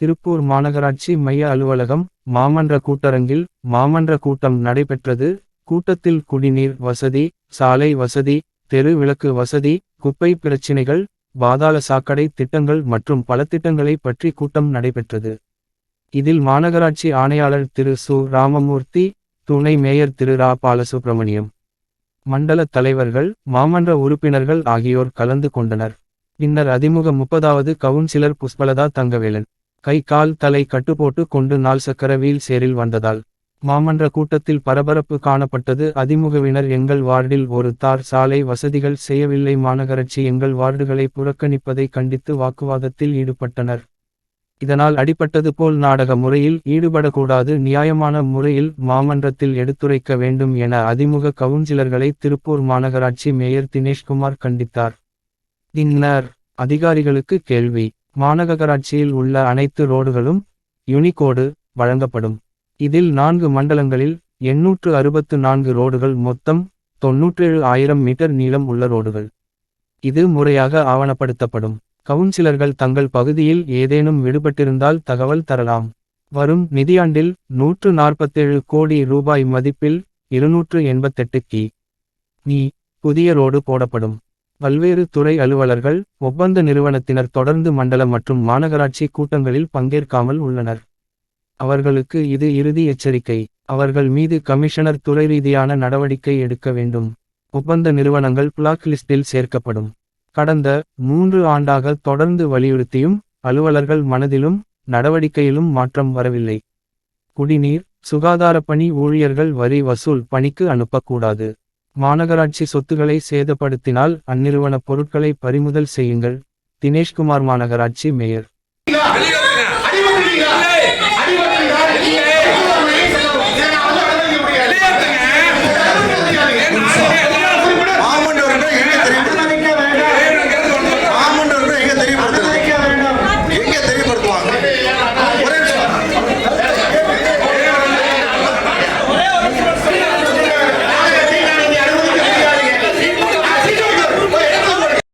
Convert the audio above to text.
திருப்பூர் மாநகராட்சி மைய அலுவலகம் மாமன்ற கூட்டரங்கில் மாமன்ற கூட்டம் நடைபெற்றது. கூட்டத்தில் குடிநீர் வசதி சாலை வசதி தெரு விளக்கு வசதி குப்பை பிரச்சினைகள் பாதாள சாக்கடை திட்டங்கள் மற்றும் பல திட்டங்களை பற்றி கூட்டம் நடைபெற்றது. இதில் மாநகராட்சி ஆணையாளர் திரு. சு. ராமமூர்த்தி துணை மேயர் திரு. ரா. பாலசுப்ரமணியம் மண்டல தலைவர்கள் மாமன்ற உறுப்பினர்கள் ஆகியோர் கலந்து கொண்டனர். பின்னர் அதிமுக முப்பதாவது கவுன்சிலர் புஷ்பலதா தங்கவேலன் கை கால் தலை கட்டுப்போட்டு கொண்டு நாள் சக்கர வீல் சேரில் வந்ததால் மாமன்ற கூட்டத்தில் பரபரப்பு காணப்பட்டது. அதிமுகவினர் எங்கள் வார்டில் ஒரு தார் சாலை வசதிகள் செய்யவில்லை. மாநகராட்சி எங்கள் வார்டுகளை புறக்கணிப்பதை கண்டித்து வாக்குவாதத்தில் ஈடுபட்டனர். இதனால் அடிப்பட்டது போல் நாடக முறையில் ஈடுபடக்கூடாது நியாயமான முறையில் மாமன்றத்தில் எடுத்துரைக்க வேண்டும் என அதிமுக கவுன்சிலர்களை திருப்பூர் மாநகராட்சி மேயர் தினேஷ்குமார் கண்டித்தார். பின்னர் அதிகாரிகளுக்கு கேள்வி மாநகராட்சியில் உள்ள அனைத்து ரோடுகளும் யுனிகோடு வழங்கப்படும். இதில் நான்கு மண்டலங்களில் எண்ணூற்று அறுபத்து நான்கு ரோடுகள் மொத்தம் தொன்னூற்றேழு ஆயிரம் மீட்டர் நீளம் உள்ள ரோடுகள். இது முறையாக ஆவணப்படுத்தப்படும். கவுன்சிலர்கள் தங்கள் பகுதியில் ஏதேனும் விடுபட்டிருந்தால் தகவல் தரலாம். வரும் நிதியாண்டில் நூற்று நாற்பத்தேழு கோடி ரூபாய் மதிப்பில் இருநூற்று எண்பத்தெட்டு கி. நீ புதிய ரோடு போடப்படும். பல்வேறு துறை அலுவலர்கள் ஒப்பந்த நிறுவனத்தினர் தொடர்ந்து மண்டல மற்றும் மாநகராட்சி கூட்டங்களில் பங்கேற்காமல் உள்ளனர். அவர்களுக்கு இது இறுதி எச்சரிக்கை. அவர்கள் மீது கமிஷனர் துறை ரீதியான நடவடிக்கை எடுக்க வேண்டும். ஒப்பந்த நிறுவனங்கள் பிளாக் லிஸ்டில் சேர்க்கப்படும். கடந்த மூன்று ஆண்டாக தொடர்ந்து வலியுறுத்தியும் அலுவலர்கள் மனதிலும் நடவடிக்கையிலும் மாற்றம் வரவில்லை. குடிநீர் சுகாதாரப் பணி ஊழியர்கள் வரி வசூல் பணிக்கு அனுப்பக்கூடாது. மாநகராட்சி சொத்துக்களை சேதப்படுத்தினால் அந்நிறுவன பொருட்களை பறிமுதல் செய்யுங்கள். தினேஷ்குமார் மாநகராட்சி மேயர்.